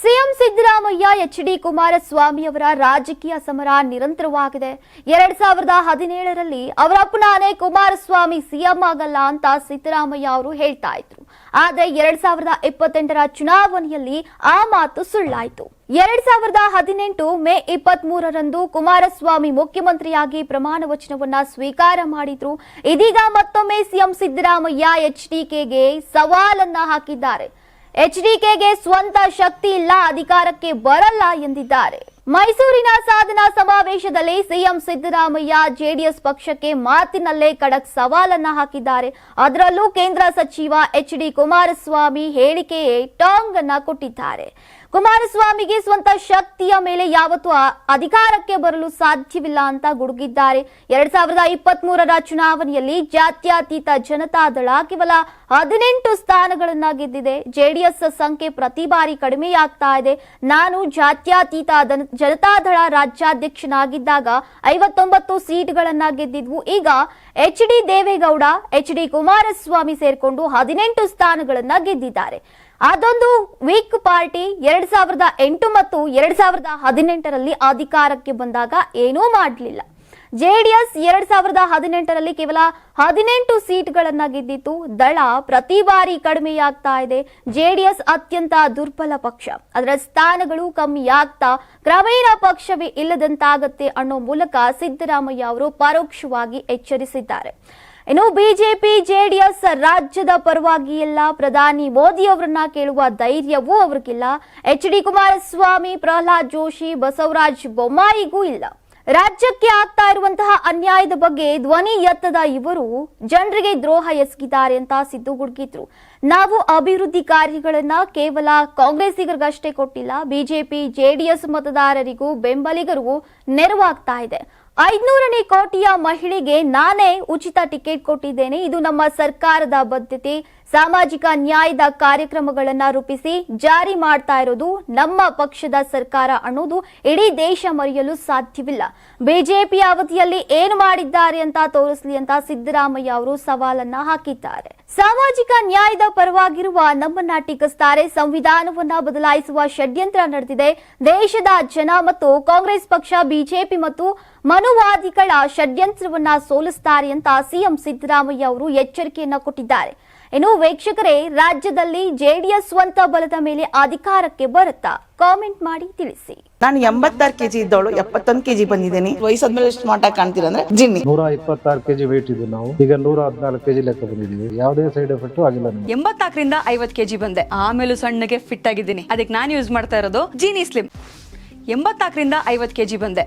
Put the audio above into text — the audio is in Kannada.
CM Siddaramaiah, H D Kumaraswamy ಅವರ ರಾಜಕೀಯ ಸಮರ ನಿರಂತರವಾಗಿದೆ. ಎರಡ್ ಸಾವಿರದ ಹದಿನೇಳರಲ್ಲಿ ಅವರ ಅಪ್ಪನಾನೇ ಕುಮಾರಸ್ವಾಮಿ ಸಿಎಂ ಆಗಲ್ಲ ಅಂತ ಸಿದ್ದರಾಮಯ್ಯ ಅವರು ಹೇಳ್ತಾ ಇದ್ರು. ಆದ್ರೆ ಎರಡ್ ಸಾವಿರದ ಇಪ್ಪತ್ತೆಂಟರ ಚುನಾವಣೆಯಲ್ಲಿ ಆ ಮಾತು ಸುಳ್ಳಾಯಿತು. ಎರಡ್ ಸಾವಿರದ ಹದಿನೆಂಟು ಮೇ ಇಪ್ಪತ್ತ್ ಮೂರರಂದು ಕುಮಾರಸ್ವಾಮಿ ಮುಖ್ಯಮಂತ್ರಿಯಾಗಿ ಪ್ರಮಾಣ ವಚನವನ್ನ ಸ್ವೀಕಾರ ಮಾಡಿದ್ರು. ಇದೀಗ ಮತ್ತೊಮ್ಮೆ ಸಿಎಂ ಸಿದ್ದರಾಮಯ್ಯ, ಎಚ್ ಡಿಕೆಗೆ ಸವಾಲನ್ನ ಹಾಕಿದ್ದಾರೆ. ಎಚ್ಡಿಕೆಗೆ ಸ್ವಂತ ಶಕ್ತಿ ಇಲ್ಲ, ಅಧಿಕಾರಕ್ಕೆ ಬರಲ್ಲ ಎಂದಿದ್ದಾರೆ. ಮೈಸೂರಿನ ಸಾಧನಾ ಸಮಾವೇಶದಲ್ಲಿ ಸಿಎಂ ಸಿದ್ದರಾಮಯ್ಯ ಜೆಡಿಎಸ್ ಪಕ್ಷಕ್ಕೆ ಮಾತಿನಲ್ಲೇ ಖಡಕ್ ಸವಾಲನ್ನ ಹಾಕಿದ್ದಾರೆ. ಅದರಲ್ಲೂ ಕೇಂದ್ರ ಸಚಿವ ಎಚ್ ಡಿ ಕುಮಾರಸ್ವಾಮಿ ಹೇಳಿಕೆಯೇ ಟಾಂಗ್ ಅನ್ನ ಕೊಟ್ಟಿದ್ದಾರೆ. ಕುಮಾರಸ್ವಾಮಿಗೆ ಸ್ವಂತ ಶಕ್ತಿಯ ಮೇಲೆ ಯಾವತ್ತು ಅಧಿಕಾರಕ್ಕೆ ಬರಲು ಸಾಧ್ಯವಿಲ್ಲ ಅಂತ ಗುಡುಗಿದ್ದಾರೆ. ಎರಡ್ ಸಾವಿರದ ಇಪ್ಪತ್ತ್ ಮೂರರ ಚುನಾವಣೆಯಲ್ಲಿ ಜಾತ್ಯತೀತ ಜನತಾದಳ ಕೇವಲ ಹದಿನೆಂಟು ಸ್ಥಾನಗಳನ್ನ ಗೆದ್ದಿದೆ. ಜೆಡಿಎಸ್ ಸಂಖ್ಯೆ ಪ್ರತಿ ಬಾರಿ ಕಡಿಮೆಯಾಗ್ತಾ ಇದೆ. ನಾನು ಜಾತ್ಯತೀತ ಜನತಾದಳ ರಾಜ್ಯಾಧ್ಯಕ್ಷನಾಗಿದ್ದಾಗ ಐವತ್ತೊಂಬತ್ತು ಸೀಟ್ಗಳನ್ನ ಗೆದ್ದಿದ್ವು. ಈಗ H D Deve Gowda, H D Kumaraswamy ಸೇರಿಕೊಂಡು ಹದಿನೆಂಟು ಸ್ಥಾನಗಳನ್ನ ಗೆದ್ದಿದ್ದಾರೆ. ಅದೊಂದು ವೀಕ್ ಪಾರ್ಟಿ. ಎರಡ್ ಸಾವಿರದ ಎಂಟು ಮತ್ತು ಎರಡ್ ಸಾವಿರದ ಹದಿನೆಂಟರಲ್ಲಿ ಅಧಿಕಾರಕ್ಕೆ ಬಂದಾಗ ಏನೂ ಮಾಡಲಿಲ್ಲ. ಜೆಡಿಎಸ್ ಎರಡ್ ಸಾವಿರದ ಹದಿನೆಂಟರಲ್ಲಿ ಕೇವಲ ಹದಿನೆಂಟು ಸೀಟ್ಗಳನ್ನ ಗೆದ್ದಿತ್ತು ದಳ ಪ್ರತಿ ಬಾರಿ ಕಡಿಮೆಯಾಗ್ತಾ ಇದೆ. ಜೆಡಿಎಸ್ ಅತ್ಯಂತ ದುರ್ಬಲ ಪಕ್ಷ. ಅದರ ಸ್ಥಾನಗಳು ಕಮ್ಮಿಯಾಗ್ತಾ ಕ್ರಮೇಣ ಪಕ್ಷವೇ ಇಲ್ಲದಂತಾಗತ್ತೆ ಅನ್ನೋ ಮೂಲಕ ಸಿದ್ದರಾಮಯ್ಯ ಅವರು ಪರೋಕ್ಷವಾಗಿ ಎಚ್ಚರಿಸಿದ್ದಾರೆ. ಇನ್ನು ಬಿಜೆಪಿ, ಜೆಡಿಎಸ್ ರಾಜ್ಯದ ಪರವಾಗಿ ಎಲ್ಲ ಪ್ರಧಾನಿ ಮೋದಿ ಅವರನ್ನ ಕೇಳುವ ಧೈರ್ಯವೂ ಅವ್ರಿಗಿಲ್ಲ. ಎಚ್ ಡಿ ಕುಮಾರಸ್ವಾಮಿ, ಪ್ರಹ್ಲಾದ್ ಜೋಶಿ, ಬಸವರಾಜ್ ಬೊಮ್ಮಾಯಿಗೂ ಇಲ್ಲ. ರಾಜ್ಯಕ್ಕೆ ಆಗ್ತಾ ಇರುವಂತಹ ಅನ್ಯಾಯದ ಬಗ್ಗೆ ಧ್ವನಿ ಎತ್ತದ ಇವರು ಜನರಿಗೆ ದ್ರೋಹ ಎಸಗಿದ್ದಾರೆ ಅಂತ ಸಿದ್ದು ಗುಡುಗಿದ್ರು. ನಾವು ಅಭಿವೃದ್ಧಿ ಕಾರ್ಯಗಳನ್ನ ಕೇವಲ ಕಾಂಗ್ರೆಸ್ಸಿಗರಿಗಷ್ಟೇ ಕೊಟ್ಟಿಲ್ಲ, ಬಿಜೆಪಿ, ಜೆಡಿಎಸ್ ಮತದಾರರಿಗೂ ಬೆಂಬಲಿಗರಿಗೂ ನೆರವಾಗ್ತಾ ಇದೆ. ಐದ್ನೂರನೇ ಕೋಟಿಯ ಮಹಿಳೆಗೆ ನಾನೇ ಉಚಿತ ಟಿಕೆಟ್ ಕೊಟ್ಟಿದ್ದೇನೆ. ಇದು ನಮ್ಮ ಸರ್ಕಾರದ ಬದ್ಧತೆ. ಸಾಮಾಜಿಕ ನ್ಯಾಯದ ಕಾರ್ಯಕ್ರಮಗಳನ್ನ ರೂಪಿಸಿ ಜಾರಿ ಮಾಡ್ತಾ ಇರೋದು ನಮ್ಮ ಪಕ್ಷದ ಸರ್ಕಾರ ಅನ್ನೋದು ಇಡೀ ದೇಶ ಮರೆಯಲು ಸಾಧ್ಯವಿಲ್ಲ. ಬಿಜೆಪಿ ಅವಧಿಯಲ್ಲಿ ಏನು ಮಾಡಿದ್ದಾರೆ ಅಂತ ತೋರಿಸ್ಲಿ ಅಂತ ಸಿದ್ದರಾಮಯ್ಯ ಅವರು ಸವಾಲನ್ನ ಹಾಕಿದ್ದಾರೆ. ಸಾಮಾಜಿಕ ನ್ಯಾಯದ ಪರವಾಗಿರುವ ನಮ್ಮನ್ನ ಟೀಕಿಸ್ತಾರೆ. ಸಂವಿಧಾನವನ್ನ ಬದಲಾಯಿಸುವ ಷಡ್ಯಂತ್ರ ನಡೆದಿದೆ. ದೇಶದ ಜನ ಮತ್ತು ಕಾಂಗ್ರೆಸ್ ಪಕ್ಷ, ಬಿಜೆಪಿ ಮತ್ತು ಮನುವಾದಿಗಳ ಷಡ್ಯಂತ್ರವನ್ನ ಸೋಲಿಸ್ತಾರೆ ಅಂತ ಸಿಎಂ ಸಿದ್ದರಾಮಯ್ಯ ಅವರು ಎಚ್ಚರಿಕೆಯನ್ನ ಕೊಟ್ಟಿದ್ದಾರೆ. ಇನ್ನು ವೀಕ್ಷಕರೇ ರಾಜ್ಯದಲ್ಲಿ ಜೆಡಿಎಸ್ ಸ್ವಂತ ಬಲದ ಮೇಲೆ ಅಧಿಕಾರಕ್ಕೆ ಬರುತ್ತಾ? ಕಾಮೆಂಟ್ ಮಾಡಿ ತಿಳಿಸಿ. ನಾನು ಎಂಬತ್ತಾರು ಕೆಜಿ ಇದ್ದವಳು ಎಪ್ಪತ್ತೊಂದು ಕೆಜಿ ಬಂದಿದ್ದೀನಿ. ವಯಸ್ಸಾದ್ಮೇಲೆ ಎಷ್ಟು ಮಾಟ ಕಾಣ್ತೀರ ಅಂದ್ರೆ ಜಿನ್ನಿ. ನೂರ ಇಪ್ಪತ್ತಾರು ಕೆಜಿ ವೇಟ್ ಇದ್ದು ನಾವು. ಈಗ ನೂರ ಹದಿನಾಲ್ಕು ಕೆಜಿ ಲೆಕ್ಕ ಬಂದಿದ್ದೀವಿ. ಯಾವುದೇ ಸೈಡ್ ಎಫೆಕ್ಟ್ ಆಗಿಲ್ಲ ಎಂಬತ್ತಾಕರಿಂದ ಎಂಬತ್ನಾಲ್ಕರಿಂದ ಐವತ್ ಕೆಜಿ ಬಂದೆ. ಆಮೇಲೂ ಸಣ್ಣಗೆ ಫಿಟ್ ಆಗಿದ್ದೀನಿ. ಅದಕ್ಕೆ ನಾನು ಯೂಸ್ ಮಾಡ್ತಾ ಇರೋದು ಜೀನಿ ಸ್ಲಿಮ್ ಎಂಬತ್ನಾಲ್ಕರಿಂದ ಐವತ್ತು ಕೆಜಿ ಬಂದೆ.